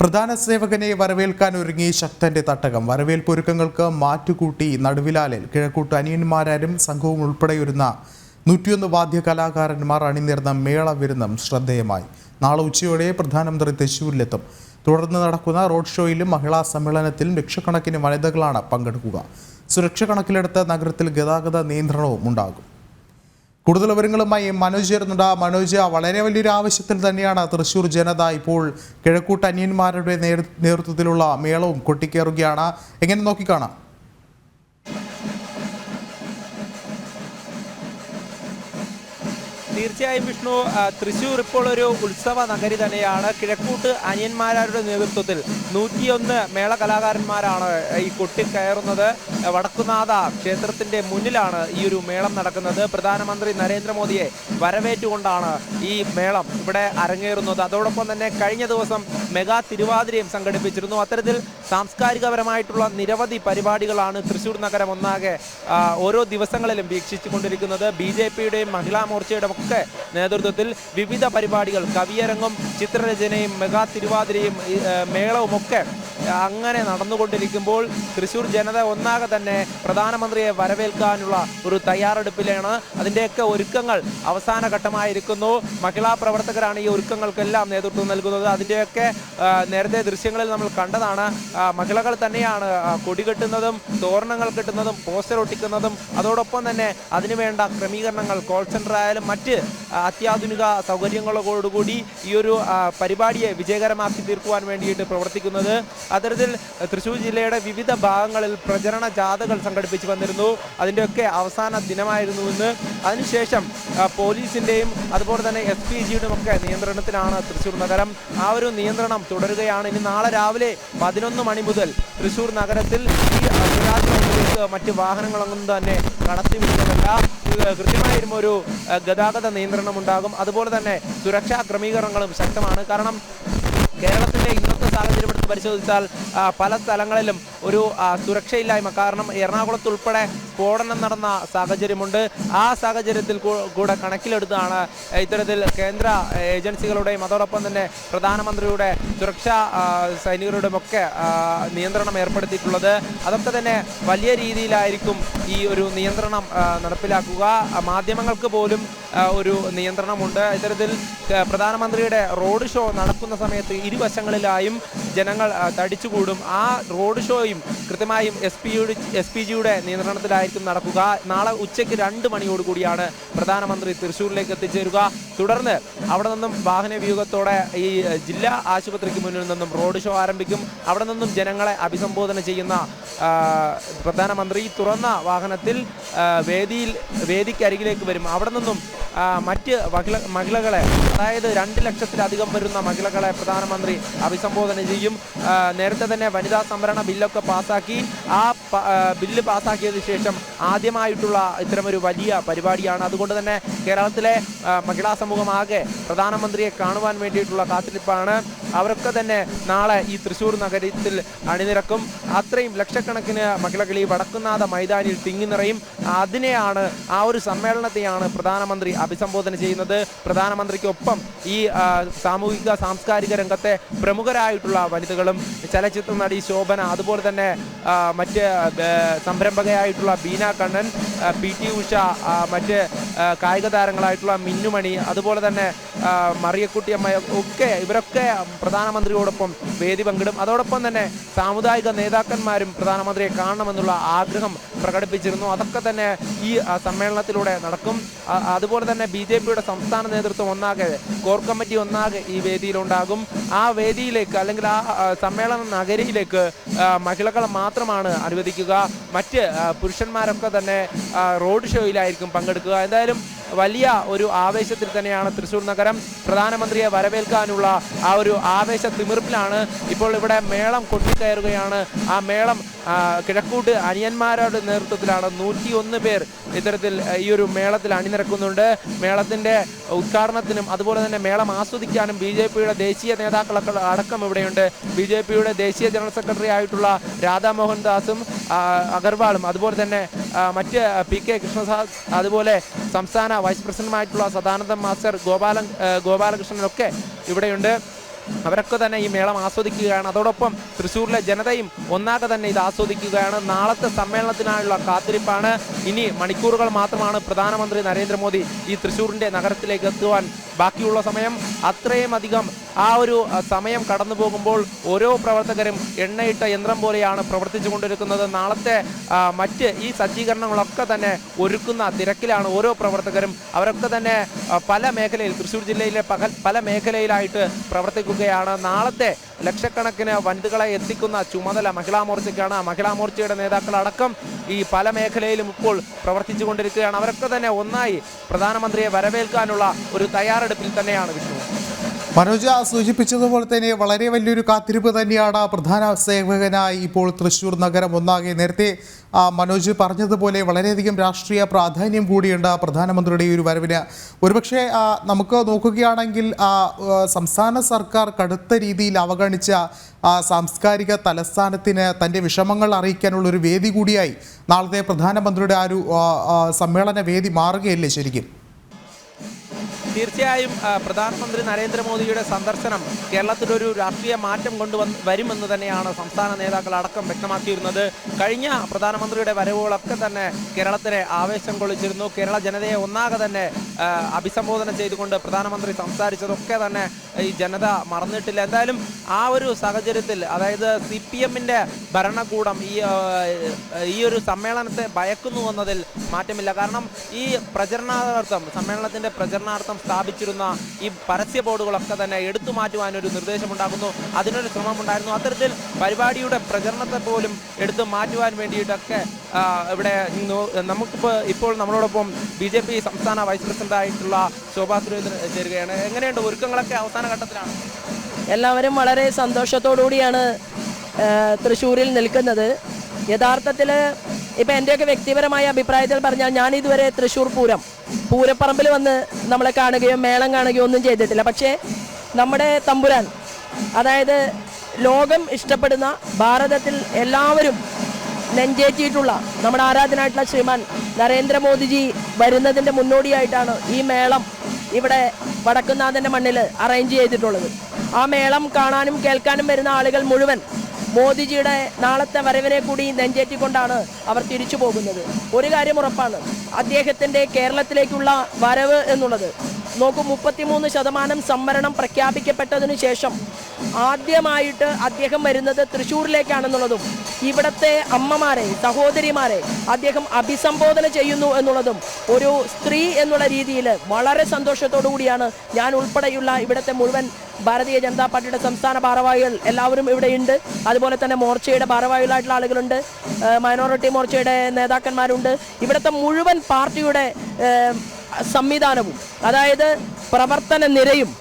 പ്രധാന സേവകനെ വരവേൽക്കാൻ ഒരുങ്ങി ശക്തന്റെ തട്ടകം. വരവേൽപ്പൊരുക്കങ്ങൾക്ക് മാറ്റുകൂട്ടി നടുവിലാലിൽ കിഴക്കൂട്ട് അനിയന്മാരും സംഘവും ഉൾപ്പെടെയൊരുന്ന നൂറ്റിയൊന്ന് വാദ്യ കലാകാരന്മാർ അണിനിർന്ന മേള വിരുന്നും ശ്രദ്ധേയമായി. നാളെ ഉച്ചയോടെ പ്രധാനമന്ത്രി തൃശ്ശൂരിലെത്തും തുടർന്ന് നടക്കുന്ന റോഡ് ഷോയിലും മഹിളാ സമ്മേളനത്തിലും ലക്ഷക്കണക്കിന് വനിതകളാണ് പങ്കെടുക്കുക. സുരക്ഷ കണക്കിലെടുത്ത് നഗരത്തിൽ ഗതാഗത നിയന്ത്രണവും ഉണ്ടാകും. കൂടുതൽ വിവരങ്ങളുമായി മനോജ് ചേരുന്നുണ്ട്. മനോജ് വളരെ വലിയൊരു ആവശ്യത്തിൽ തന്നെയാണ് തൃശ്ശൂർ ജനത ഇപ്പോൾ കിഴക്കൂട്ട് അന്യന്മാരുടെ നേതൃത്വത്തിലുള്ള മേളവും കൊട്ടിക്കേറുകയാണ്. എങ്ങനെ നോക്കിക്കാണാം? തീർച്ചയായും വിഷ്ണു തൃശ്ശൂർ ഇപ്പോൾ ഒരു ഉത്സവ നഗരി തന്നെയാണ്. കിഴക്കൂട്ട് അനിയന്മാരുടെ നേതൃത്വത്തിൽ നൂറ്റിയൊന്ന് മേള കലാകാരന്മാരാണ് ഈ കൊട്ടി കയറുന്നത്. വടക്കുനാഥ ക്ഷേത്രത്തിന്റെ മുന്നിലാണ് ഈ ഒരു മേളം നടക്കുന്നത്. പ്രധാനമന്ത്രി നരേന്ദ്രമോദിയെ വരവേറ്റുകൊണ്ടാണ് ഈ മേളം ഇവിടെ അരങ്ങേറുന്നത്. അതോടൊപ്പം തന്നെ കഴിഞ്ഞ ദിവസം മെഗാ തിരുവാതിരയും സംഘടിപ്പിച്ചിരുന്നു. അത്തരത്തിൽ സാംസ്കാരികപരമായിട്ടുള്ള നിരവധി പരിപാടികളാണ് തൃശൂർ നഗരം ഒന്നാകെ ഓരോ ദിവസങ്ങളിലും വീക്ഷിച്ചു കൊണ്ടിരിക്കുന്നത് ബി ജെ പിയുടെയും മഹിളാ മോർച്ചയുടെ ഒക്കെ നേതൃത്വത്തിൽ വിവിധ പരിപാടികൾ കവിയരങ്ങും ചിത്രരചനയും മെഗാ തിരുവാതിരയും മേളവും ഒക്കെ അങ്ങനെ നടന്നുകൊണ്ടിരിക്കുമ്പോൾ തൃശൂർ ജനത ഒന്നാകെ തന്നെ പ്രധാനമന്ത്രിയെ വരവേൽക്കാനുള്ള ഒരു തയ്യാറെടുപ്പിലാണ്. അതിന്റെയൊക്കെ ഒരുക്കങ്ങൾ അവസാന ഘട്ടമായിരിക്കുന്നു. മഹിളാ പ്രവർത്തകരാണ് ഈ ഒരുക്കങ്ങൾക്കെല്ലാം നേതൃത്വം നൽകുന്നത്. അതിന്റെയൊക്കെ നേരത്തെ ദൃശ്യങ്ങളിൽ നമ്മൾ കണ്ടതാണ്. മഹിളകൾ തന്നെയാണ് കൊടി കെട്ടുന്നതും തോരണങ്ങൾ കെട്ടുന്നതും പോസ്റ്റർ ഒട്ടിക്കുന്നതും. അതോടൊപ്പം തന്നെ അതിനുവേണ്ട ക്രമീകരണങ്ങൾ കോൾ സെന്റർ ആയാലും മറ്റ് അത്യാധുനിക സൗകര്യങ്ങളോടുകൂടി ഈ ഒരു പരിപാടിയെ വിജയകരമാക്കി തീർക്കുവാൻ വേണ്ടിയിട്ട് പ്രവർത്തിക്കുന്നത്. അത്തരത്തിൽ തൃശ്ശൂർ ജില്ലയുടെ വിവിധ ഭാഗങ്ങളിൽ പ്രചരണ ജാഥകൾ സംഘടിപ്പിച്ചു വന്നിരുന്നു. അതിന്റെയൊക്കെ അവസാന ദിനമായിരുന്നു ഇന്ന്. അതിനുശേഷം പോലീസിന്റെയും അതുപോലെ തന്നെ എസ് പി ജിയുടെയും ഒക്കെ നിയന്ത്രണത്തിലാണ് തൃശ്ശൂർ നഗരം. ആ ഒരു നിയന്ത്രണം തുടരുകയാണ്. ഇനി നാളെ രാവിലെ പതിനൊന്ന് മണി മുതൽ തൃശ്ശൂർ നഗരത്തിൽ മറ്റ് വാഹനങ്ങളൊന്നും തന്നെ കടത്തിവിടുന്നതല്ല. കൃത്യമായും ഒരു ഗതാഗത നിയന്ത്രണം ഉണ്ടാകും അതുപോലെ തന്നെ സുരക്ഷാ ക്രമീകരണങ്ങളും ശക്തമാണ്. കാരണം കേരളത്തിന്റെ ഇന്നത്തെ പരിശോധിച്ചാൽ പല സ്ഥലങ്ങളിലും ഒരു സുരക്ഷയില്ലായ്മ. കാരണം എറണാകുളത്ത് ഉൾപ്പെടെ സ്ഫോടനം നടന്ന സാഹചര്യമുണ്ട്. ആ സാഹചര്യത്തിൽ കൂടെ കണക്കിലെടുത്താണ് ഇത്തരത്തിൽ കേന്ദ്ര ഏജൻസികളുടെയും അതോടൊപ്പം തന്നെ പ്രധാനമന്ത്രിയുടെ സുരക്ഷാ സൈനികരുടെയും ഒക്കെ നിയന്ത്രണം ഏർപ്പെടുത്തിയിട്ടുള്ളത്. അതൊക്കെ തന്നെ വലിയ രീതിയിലായിരിക്കും ഈ ഒരു നിയന്ത്രണം നടപ്പിലാക്കുക. മാധ്യമങ്ങൾക്ക് പോലും ഒരു നിയന്ത്രണമുണ്ട്. ഇത്തരത്തിൽ പ്രധാനമന്ത്രിയുടെ റോഡ് ഷോ നടക്കുന്ന സമയത്ത് ഇരുവശങ്ങളിലായും ജനങ്ങൾ തടിച്ചുകൂടും. ആ റോഡ് ഷോയും കൃത്യമായും എസ് പിയുടെ എസ് പി ജിയുടെ നിയന്ത്രണത്തിലായിരിക്കും നടക്കുക. നാളെ ഉച്ചയ്ക്ക് രണ്ട് മണിയോടുകൂടിയാണ് പ്രധാനമന്ത്രി തൃശ്ശൂരിലേക്ക് എത്തിച്ചേരുക. തുടർന്ന് അവിടെ നിന്നും വാഹന വ്യൂഹത്തോടെ ഈ ജില്ലാ ആശുപത്രിക്ക് മുന്നിൽ നിന്നും റോഡ് ഷോ ആരംഭിക്കും. അവിടെ നിന്നും ജനങ്ങളെ അഭിസംബോധന ചെയ്യുന്ന പ്രധാനമന്ത്രി തുറന്ന വാഹനത്തിൽ വേദിയിൽ വേദിക്കരികിലേക്ക് വരും. അവിടെ നിന്നും മറ്റ് മഹിള മഹിളകളെ അതായത് രണ്ട് ലക്ഷത്തിലധികം വരുന്ന മഹിളകളെ പ്രധാനമന്ത്രി അഭിസംബോധന ചെയ്യും. നേരത്തെ തന്നെ വനിതാ സംവരണ ബില്ലൊക്കെ പാസാക്കി. ആ ബില്ല് പാസാക്കിയതിനു ശേഷം ആദ്യമായിട്ടുള്ള ഇത്തരമൊരു വലിയ പരിപാടിയാണ്. അതുകൊണ്ട് തന്നെ കേരളത്തിലെ മഹിളാ സമൂഹമാകെ പ്രധാനമന്ത്രിയെ കാണുവാൻ വേണ്ടിയിട്ടുള്ള കാത്തിരിപ്പാണ്. അവരൊക്കെ തന്നെ നാളെ ഈ തൃശ്ശൂർ നഗരത്തിൽ അണിനിരക്കും. അത്രയും ലക്ഷക്കണക്കിന് മഹിളകൾ ഈ വടക്കുന്നാഥ മൈതാനിയിൽ തിങ്ങി നിറയും. അതിനെയാണ് ആ ഒരു സമ്മേളനത്തെയാണ് പ്രധാനമന്ത്രി അഭിസംബോധന ചെയ്യുന്നത്. പ്രധാനമന്ത്രിക്കൊപ്പം ഈ സാമൂഹിക സാംസ്കാരിക രംഗത്തെ പ്രമുഖരായിട്ടുള്ള വനിതകളും ചലച്ചിത്ര നടി ശോഭന അതുപോലെ തന്നെ മറ്റ് സംരംഭകയായിട്ടുള്ള ബീന കണ്ണൻ പി ടി ഉഷ മറ്റ് കായിക താരങ്ങളായിട്ടുള്ള മിന്നുമണി അതുപോലെ തന്നെ മറിയക്കുട്ടിയമ്മ ഒക്കെ ഇവരൊക്കെ പ്രധാനമന്ത്രിയോടൊപ്പം വേദി പങ്കിടും. അതോടൊപ്പം തന്നെ സാമുദായിക നേതാക്കന്മാരും പ്രധാനമന്ത്രിയെ കാണണമെന്നുള്ള ആഗ്രഹം പ്രകടിപ്പിച്ചിരുന്നു. അതൊക്കെ തന്നെ ഈ സമ്മേളനത്തിലൂടെ നടക്കും. അതുപോലെ തന്നെ ബി ജെ പിയുടെ സംസ്ഥാന നേതൃത്വം ഒന്നാകെ കോർ കമ്മിറ്റി ഒന്നാകെ ഈ വേദിയിലുണ്ടാകും. ആ വേദിയിലേക്ക് അല്ലെങ്കിൽ ആ സമ്മേളന നഗരിയിലേക്ക് മഹിളകളെ മാത്രമാണ് അനുവദിക്കുക. മറ്റ് പുരുഷന്മാരൊക്കെ തന്നെ റോഡ് ഷോയിലായിരിക്കും പങ്കെടുക്കുക. എന്തായാലും വലിയ ഒരു ആവേശത്തിൽ തന്നെയാണ് തൃശ്ശൂർ നഗരം. പ്രധാനമന്ത്രിയെ വരവേൽക്കാനുള്ള ആ ഒരു ആവേശ തിമിർപ്പിലാണ് ഇപ്പോൾ ഇവിടെ മേളം കൊട്ടിക്കയറുകയാണ്. ആ മേളം കിഴക്കൂട്ട് അനിയന്മാരുടെ നേതൃത്വത്തിലാണ് നൂറ്റി ഒന്ന് പേർ ഇത്തരത്തിൽ ഈ ഒരു മേളത്തിൽ അണിനിരക്കുന്നുണ്ട്. മേളത്തിന്റെ ഉദ്ഘാടനത്തിനും അതുപോലെ തന്നെ മേളം ആസ്വദിക്കാനും ബി ജെ പിയുടെ ദേശീയ നേതാക്കളൊക്കെ അടക്കം ഇവിടെയുണ്ട്. ബി ജെ പിയുടെ ദേശീയ ജനറൽ സെക്രട്ടറി ആയിട്ടുള്ള രാധാമോഹൻ ദാസും അഗർവാളും അതുപോലെ തന്നെ മറ്റ് പി കെ കൃഷ്ണദാസ് അതുപോലെ സംസ്ഥാന വൈസ് പ്രസിഡന്റുമായിട്ടുള്ള സദാനന്ദ മാസ്റ്റർ ഗോപാലൻ ഗോപാലകൃഷ്ണനൊക്കെ ഇവിടെയുണ്ട്. അവരൊക്കെ തന്നെ ഈ മേളം ആസ്വദിക്കുകയാണ്. അതോടൊപ്പം തൃശ്ശൂരിലെ ജനതയും ഒന്നാകെ തന്നെ ഇത് ആസ്വദിക്കുകയാണ്. നാളത്തെ സമ്മേളനത്തിനായുള്ള കാത്തിരിപ്പാണ്. ഇനി മണിക്കൂറുകൾ മാത്രമാണ് പ്രധാനമന്ത്രി നരേന്ദ്രമോദി ഈ തൃശ്ശൂരിന്റെ നഗരത്തിലേക്ക് എത്തുവാൻ ബാക്കിയുള്ള സമയം. അത്രയും അധികം ആ ഒരു സമയം കടന്നു പോകുമ്പോൾ ഓരോ പ്രവർത്തകരും എണ്ണയിട്ട യന്ത്രം പോലെയാണ് പ്രവർത്തിച്ചു കൊണ്ടിരിക്കുന്നത്. നാളത്തെ മറ്റ് ഈ സജ്ജീകരണങ്ങളൊക്കെ തന്നെ ഒരുക്കുന്ന തിരക്കിലാണ് ഓരോ പ്രവർത്തകരും. അവരൊക്കെ തന്നെ പല മേഖലയിൽ തൃശ്ശൂർ ജില്ലയിലെ പകൽ പല മേഖലയിലായിട്ട് പ്രവർത്തിക്കുകയാണ്. നാളത്തെ ലക്ഷക്കണക്കിന് വനിതകളെ എത്തിക്കുന്ന ചുമതല മഹിളാ മോർച്ചയ്ക്കാണ്. മഹിളാ മോർച്ചയുടെ നേതാക്കളടക്കം ഈ പല മേഖലയിലും ഇപ്പോൾ പ്രവർത്തിച്ചു കൊണ്ടിരിക്കുകയാണ്. അവരൊക്കെ തന്നെ ഒന്നായി പ്രധാനമന്ത്രിയെ വരവേൽക്കാനുള്ള ഒരു തയ്യാറെടുപ്പിൽ തന്നെയാണ് വിഷ്ണു. മനോജ് സൂചിപ്പിച്ചതുപോലെ തന്നെ വളരെ വലിയൊരു കാത്തിരിപ്പ് തന്നെയാണ് പ്രധാന സേവകനായി ഇപ്പോൾ തൃശ്ശൂർ നഗരം ഒന്നാകെ. നേരത്തെ മനോജ് പറഞ്ഞതുപോലെ വളരെയധികം രാഷ്ട്രീയ പ്രാധാന്യം കൂടിയുണ്ട് പ്രധാനമന്ത്രിയുടെ ഈ ഒരു വരവിന്. ഒരുപക്ഷെ നമുക്ക് നോക്കുകയാണെങ്കിൽ സംസ്ഥാന സർക്കാർ കടുത്ത രീതിയിൽ അവഗണിച്ച സാംസ്കാരിക തലസ്ഥാനത്തിന് തന്റെ വിഷമങ്ങൾ അറിയിക്കാനുള്ള ഒരു വേദി കൂടിയായി നാളത്തെ പ്രധാനമന്ത്രിയുടെ ആ ഒരു സമ്മേളന വേദി മാറുകയല്ലേ ശരിക്കും? തീർച്ചയായും പ്രധാനമന്ത്രി നരേന്ദ്രമോദിയുടെ സന്ദർശനം കേരളത്തിലൊരു രാഷ്ട്രീയ മാറ്റം കൊണ്ടുവന്ന് വരുമെന്ന് തന്നെയാണ് സംസ്ഥാന നേതാക്കൾ അടക്കം വ്യക്തമാക്കിയിരുന്നത്. കഴിഞ്ഞ പ്രധാനമന്ത്രിയുടെ വരവുകളൊക്കെ തന്നെ കേരളത്തിനെ ആവേശം കൊള്ളിച്ചിരുന്നു. കേരള ജനതയെ ഒന്നാകെ തന്നെ അഭിസംബോധന ചെയ്തുകൊണ്ട് പ്രധാനമന്ത്രി സംസാരിച്ചതൊക്കെ തന്നെ ഈ ജനത മറന്നിട്ടില്ല. എന്തായാലും ആ ഒരു സാഹചര്യത്തിൽ അതായത് സി പി എമ്മിന്റെ ഭരണകൂടം ഈ ഈ ഒരു സമ്മേളനത്തെ ഭയക്കുന്നു എന്നതിൽ മാറ്റമില്ല. കാരണം ഈ പ്രചരണാർത്ഥം സമ്മേളനത്തിന്റെ പ്രചരണാർത്ഥം സ്ഥാപിച്ചിരുന്ന ഈ പരസ്യ ബോർഡുകളൊക്കെ തന്നെ എടുത്തു മാറ്റുവാനൊരു നിർദ്ദേശമുണ്ടാകുന്നു. അതിനൊരു ശ്രമമുണ്ടായിരുന്നു. അത്തരത്തിൽ പരിപാടിയുടെ പ്രചരണത്തെ പോലും എടുത്തു മാറ്റുവാൻ വേണ്ടിയിട്ടൊക്കെ ഇവിടെ നമുക്കിപ്പോൾ ഇപ്പോൾ നമ്മളോടൊപ്പം ബി ജെ പി സംസ്ഥാന വൈസ് പ്രസിഡന്റായിട്ടുള്ള ശോഭാ സുരേന്ദ്രൻ ചേരുകയാണ്. എങ്ങനെയുണ്ട്? ഒരുക്കങ്ങളൊക്കെ അവസാന ഘട്ടത്തിലാണ്. എല്ലാവരും വളരെ സന്തോഷത്തോടുകൂടിയാണ് കൂടിയാണ് തൃശ്ശൂരിൽ നിൽക്കുന്നത്. യഥാർത്ഥത്തിൽ ഇപ്പം എന്റെയൊക്കെ വ്യക്തിപരമായ അഭിപ്രായത്തിൽ പറഞ്ഞാൽ ഞാൻ ഇതുവരെ തൃശ്ശൂർ പൂരം പൂരപ്പറമ്പിൽ വന്ന് നമ്മളെ കാണുകയോ മേളം കാണുകയോ ഒന്നും ചെയ്തിട്ടില്ല. പക്ഷേ നമ്മുടെ തമ്പുരാൻ അതായത് ലോകം ഇഷ്ടപ്പെടുന്ന ഭാരതത്തിൽ എല്ലാവരും നെഞ്ചേറ്റിയിട്ടുള്ള നമ്മുടെ ആരാധനായിട്ടുള്ള ശ്രീമാൻ നരേന്ദ്രമോദിജി വരുന്നതിന്റെ മുന്നോടിയായിട്ടാണ് ഈ മേളം ഇവിടെ വടക്കുന്നാഥന്റെ മണ്ണിൽ അറേഞ്ച് ചെയ്തിട്ടുള്ളത്. ആ മേളം കാണാനും കേൾക്കാനും വരുന്ന ആളുകൾ മുഴുവൻ മോദിജിയുടെ നാളത്തെ വരവിനെ കൂടി നെഞ്ചേറ്റിക്കൊണ്ടാണ് അവർ തിരിച്ചു പോകുന്നത്. ഒരു കാര്യം ഉറപ്പാണ്. അദ്ദേഹത്തിന്റെ കേരളത്തിലേക്കുള്ള വരവ് എന്നുള്ളത് നോക്കൂ മുപ്പത്തിമൂന്ന് ശതമാനം സംവരണം പ്രഖ്യാപിക്കപ്പെട്ടതിനു ശേഷം ആദ്യമായിട്ട് അദ്ദേഹം വരുന്നത് തൃശ്ശൂരിലേക്കാണെന്നുള്ളതും ഇവിടത്തെ അമ്മമാരെ സഹോദരിമാരെ അദ്ദേഹം അഭിസംബോധന ചെയ്യുന്നു എന്നുള്ളതും ഒരു സ്ത്രീ എന്നുള്ള രീതിയിൽ വളരെ സന്തോഷത്തോടു കൂടിയാണ് ഞാൻ ഉൾപ്പെടെയുള്ള ഇവിടുത്തെ മുഴുവൻ ഭാരതീയ ജനതാ പാർട്ടിയുടെ സംസ്ഥാന ഭാരവാഹികൾ എല്ലാവരും ഇവിടെയുണ്ട് അതുപോലെ തന്നെ മോർച്ചയുടെ ഭാരവാഹികളായിട്ടുള്ള ആളുകളുണ്ട്. മൈനോറിറ്റി മോർച്ചയുടെ നേതാക്കന്മാരുണ്ട്. ഇവിടുത്തെ മുഴുവൻ പാർട്ടിയുടെ സംവിധാനവും അതായത് പ്രവർത്തന നിരയും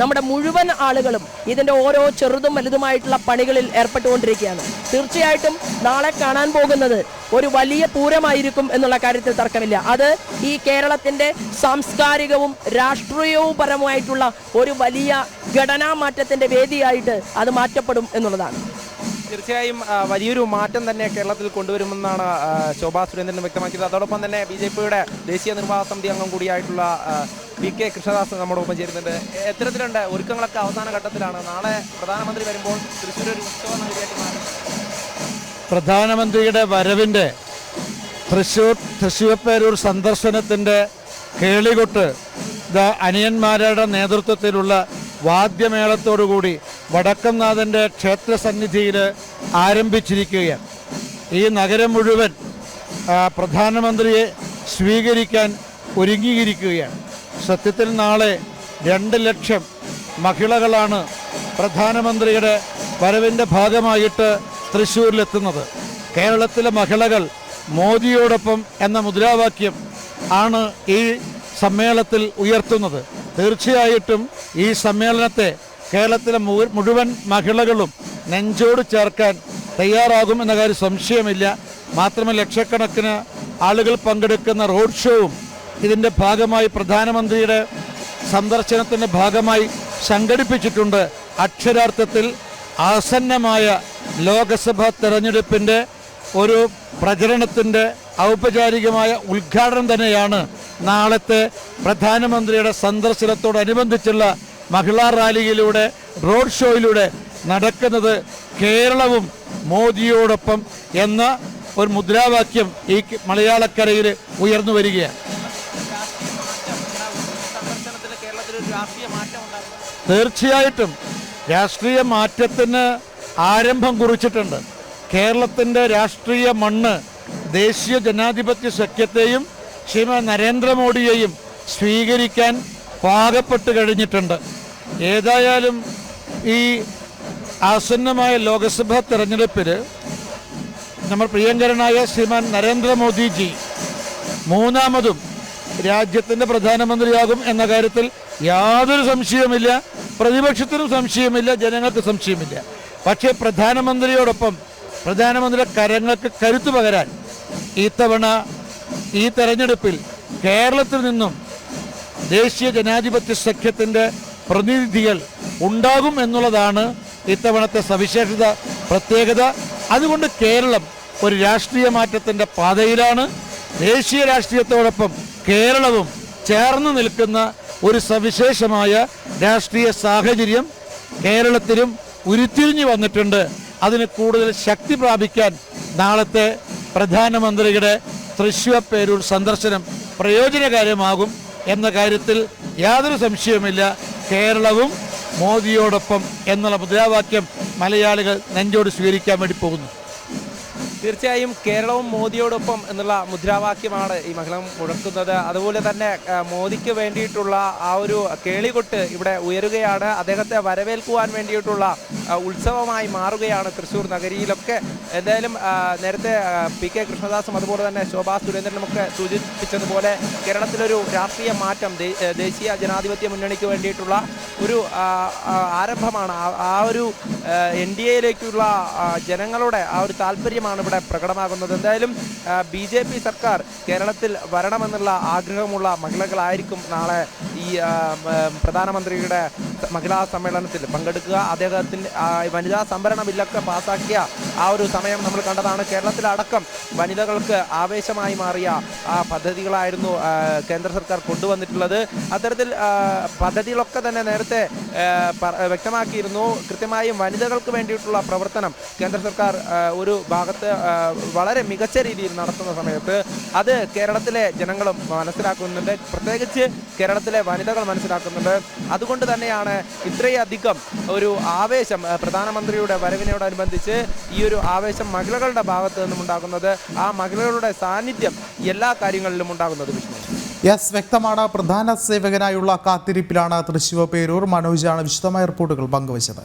നമ്മുടെ മുഴുവൻ ആളുകളും ഇതിന്റെ ഓരോ ചെറുതും വലുതുമായിട്ടുള്ള പണികളിൽ ഏർപ്പെട്ടുകൊണ്ടിരിക്കുകയാണ്. തീർച്ചയായിട്ടും നാളെ കാണാൻ പോകുന്നത് ഒരു വലിയ പൂരമായിരിക്കും എന്നുള്ള കാര്യത്തിൽ തർക്കമില്ല. അത് ഈ കേരളത്തിന്റെ സാംസ്കാരികവും രാഷ്ട്രീയവും പരമായിട്ടുള്ള ഒരു വലിയ ഘടനാ മാറ്റത്തിന്റെ വേദിയായിട്ട് അത് മാറ്റപ്പെടും എന്നുള്ളതാണ്. തീർച്ചയായും വലിയൊരു മാറ്റം തന്നെ കേരളത്തിൽ കൊണ്ടുവരുമെന്നാണ് ശോഭാ സുരേന്ദ്രൻ വ്യക്തമാക്കിയത്. അതോടൊപ്പം തന്നെ ബി ജെ പിയുടെ ദേശീയ നിർവാഹക സമിതി അംഗം കൂടിയായിട്ടുള്ള പി കെ കൃഷ്ണദാസ് നമ്മുടെ ഒപ്പം ചേരുന്നുണ്ട്. എത്തരത്തിലുണ്ട്. ഒരുക്കങ്ങളൊക്കെ അവസാന ഘട്ടത്തിലാണ്. നാളെ പ്രധാനമന്ത്രി വരുമ്പോൾ തൃശ്ശൂർ ഒരു ഉത്സവ പ്രധാനമന്ത്രിയുടെ വരവിന്റെ തൃശ്ശൂർ തൃശ്ശൂർപ്പേരൂർ സന്ദർശനത്തിന്റെ കേളികൊട്ട് അനിയന്മാരുടെ നേതൃത്വത്തിലുള്ള വാദ്യമേളത്തോടുകൂടി വടക്കംനാഥന്റെ ക്ഷേത്രസന്നിധിയിൽ ആരംഭിച്ചിരിക്കുകയാണ്. ഈ നഗരം മുഴുവൻ പ്രധാനമന്ത്രിയെ സ്വീകരിക്കാൻ ഒരുങ്ങിയിരിക്കുകയാണ്. സത്യത്തിൽ നാളെ രണ്ട് ലക്ഷം മഹിളകളാണ് പ്രധാനമന്ത്രിയുടെ വരവിന്റെ ഭാഗമായിട്ട് തൃശ്ശൂരിലെത്തുന്നത്. കേരളത്തിലെ മഹിളകൾ മോദിയോടൊപ്പം എന്ന മുദ്രാവാക്യം ആണ് ഈ സമ്മേളനത്തിൽ ഉയർത്തുന്നത്. തീർച്ചയായിട്ടും ഈ സമ്മേളനത്തെ കേരളത്തിലെ മുഴുവൻ മഹിളകളും നെഞ്ചോട് ചേർക്കാൻ തയ്യാറാകും എന്ന കാര്യം സംശയമില്ല. മാത്രമല്ല ലക്ഷക്കണക്കിന് ആളുകൾ പങ്കെടുക്കുന്ന റോഡ് ഷോവും ഇതിന്റെ ഭാഗമായി പ്രധാനമന്ത്രിയുടെ സന്ദർശനത്തിന്റെ ഭാഗമായി സംഘടിപ്പിച്ചിട്ടുണ്ട്. അക്ഷരാർത്ഥത്തിൽ ആസന്നമായ ലോകസഭാ തെരഞ്ഞെടുപ്പിന്റെ ഒരു പ്രചരണത്തിന്റെ ഔപചാരികമായ ഉദ്ഘാടനം തന്നെയാണ് നാളത്തെ പ്രധാനമന്ത്രിയുടെ സന്ദർശനത്തോടനുബന്ധിച്ചുള്ള മഹിളാ റാലിയിലൂടെ റോഡ് ഷോയിലൂടെ നടക്കുന്നത് കേരളവും മോദിയോടൊപ്പം എന്ന ഒരു മുദ്രാവാക്യം ഈ മലയാളക്കരയിൽ ഉയർന്നു വരികയാണ്. തീർച്ചയായിട്ടും രാഷ്ട്രീയ മാറ്റത്തിന് ആരംഭം കുറിച്ചിട്ടുണ്ട്. കേരളത്തിന്റെ രാഷ്ട്രീയ മണ്ണ് ദേശീയ ജനാധിപത്യ സഖ്യത്തെയും ശ്രീമാൻ നരേന്ദ്രമോദിയെയും സ്വീകരിക്കാൻ പാകപ്പെട്ട് കഴിഞ്ഞിട്ടുണ്ട്. ഏതായാലും ഈ ആസന്നമായ ലോക്സഭാ തെരഞ്ഞെടുപ്പിൽ നമ്മൾ പ്രിയങ്കരനായ ശ്രീമാൻ നരേന്ദ്രമോദിജി മൂന്നാമതും രാജ്യത്തിന്റെ പ്രധാനമന്ത്രിയാകും എന്ന കാര്യത്തിൽ യാതൊരു സംശയവുമില്ല പ്രതിപക്ഷത്തിനും സംശയമില്ല ജനങ്ങൾക്ക് സംശയമില്ല പക്ഷേ പ്രധാനമന്ത്രിയോടൊപ്പം പ്രധാനമന്ത്രിയുടെ കരങ്ങൾക്ക് കരുത്തു പകരാൻ ഇത്തവണ ഈ തെരഞ്ഞെടുപ്പിൽ കേരളത്തിൽ നിന്നും ദേശീയ ജനാധിപത്യ സഖ്യത്തിന്റെ പ്രതിനിധികൾ ഉണ്ടാകും എന്നുള്ളതാണ് ഇത്തവണത്തെ സവിശേഷത പ്രത്യേകത. അതുകൊണ്ട് കേരളം ഒരു രാഷ്ട്രീയ മാറ്റത്തിന്റെ പാതയിലാണ്. ദേശീയ രാഷ്ട്രീയത്തോടൊപ്പം കേരളവും ചേർന്ന് നിൽക്കുന്ന ഒരു സവിശേഷമായ രാഷ്ട്രീയ സാഹചര്യം കേരളത്തിലും ഉരുത്തിരിഞ്ഞു വന്നിട്ടുണ്ട്. അതിന് കൂടുതൽ ശക്തി പ്രാപിക്കാൻ നാളത്തെ പ്രധാനമന്ത്രിയുടെ തൃശ്ശൂർ പേരൂർ സന്ദർശനം പ്രയോജനകാര്യമാകും എന്ന കാര്യത്തിൽ യാതൊരു സംശയവുമില്ല. കേരളവും മോദിയോടൊപ്പം എന്നുള്ള മുദ്രാവാക്യം മലയാളികൾ നെഞ്ചോട് സ്വീകരിക്കാൻ വേണ്ടി പോകുന്നു. തീർച്ചയായും കേരളവും മോദിയോടൊപ്പം എന്നുള്ള മുദ്രാവാക്യമാണ് ഈ മഹിളം മുഴക്കുന്നത്. അതുപോലെ തന്നെ മോദിക്ക് വേണ്ടിയിട്ടുള്ള ആ ഒരു കേളികൊട്ട് ഇവിടെ ഉയരുകയാണ്. അദ്ദേഹത്തെ വരവേൽക്കുവാൻ വേണ്ടിയിട്ടുള്ള ഉത്സവമായി മാറുകയാണ് തൃശ്ശൂർ നഗരിയിലൊക്കെ. എന്തായാലും നേരത്തെ പി കെ കൃഷ്ണദാസും അതുപോലെ തന്നെ ശോഭാ സുരേന്ദ്രനും ഒക്കെ സൂചിപ്പിച്ചതുപോലെ കേരളത്തിലൊരു രാഷ്ട്രീയ മാറ്റം ദേശീയ ജനാധിപത്യ മുന്നണിക്ക് വേണ്ടിയിട്ടുള്ള ഒരു ആരംഭമാണ്. ആ ഒരു എൻ ഡി എയിലേക്കുള്ള ജനങ്ങളുടെ ആ ഒരു താല്പര്യമാണ് ഇവിടെ പ്രകടമാകുന്നത്. എന്തായാലും ബി ജെ പി സർക്കാർ കേരളത്തിൽ വരണമെന്നുള്ള ആഗ്രഹമുള്ള മഹിളകളായിരിക്കും നാളെ ഈ പ്രധാനമന്ത്രിയുടെ മഹിളാ സമ്മേളനത്തിൽ പങ്കെടുക്കുക. അദ്ദേഹത്തിന്റെ വനിതാ സംവരണ ബില്ലൊക്കെ പാസാക്കിയ ആ ഒരു സമയം നമ്മൾ കണ്ടതാണ്. കേരളത്തിലടക്കം വനിതകൾക്ക് ആവേശമായി മാറിയ ആ പദ്ധതികളായിരുന്നു കേന്ദ്ര സർക്കാർ കൊണ്ടുവന്നിട്ടുള്ളത്. അത്തരത്തിൽ പദ്ധതികളൊക്കെ തന്നെ നേരത്തെ വ്യക്തമാക്കിയിരുന്നു. കൃത്യമായും വനിതകൾക്ക് വേണ്ടിയിട്ടുള്ള പ്രവർത്തനം കേന്ദ്ര സർക്കാർ ഒരു ഭാഗത്ത് വളരെ മികച്ച രീതിയിൽ നടത്തുന്ന സമയത്ത് അത് കേരളത്തിലെ ജനങ്ങളും മനസ്സിലാക്കുന്നുണ്ട്. പ്രത്യേകിച്ച് കേരളത്തിലെ വനിതകൾ മനസ്സിലാക്കുന്നുണ്ട്. അതുകൊണ്ട് തന്നെയാണ് ഇത്രയധികം ഒരു ആവേശം പ്രധാനമന്ത്രിയുടെ വരവിനോടനുബന്ധിച്ച് ഈ ആവേശം മഹിളകളുടെ ഭാഗത്ത് നിന്നും ഉണ്ടാകുന്നത് ആ മഹിളകളുടെ സാന്നിധ്യം എല്ലാ കാര്യങ്ങളിലും ഉണ്ടാകുന്നത് വിഷ്ണു. യെസ് വ്യക്തമാണ്. പ്രധാന സേവകനായുള്ള കാത്തിരിപ്പിലാണ് തൃശ്ശൂർ പേരൂർ മനോജാണ് വിശദമായ റിപ്പോർട്ടുകൾ പങ്കുവച്ചത്.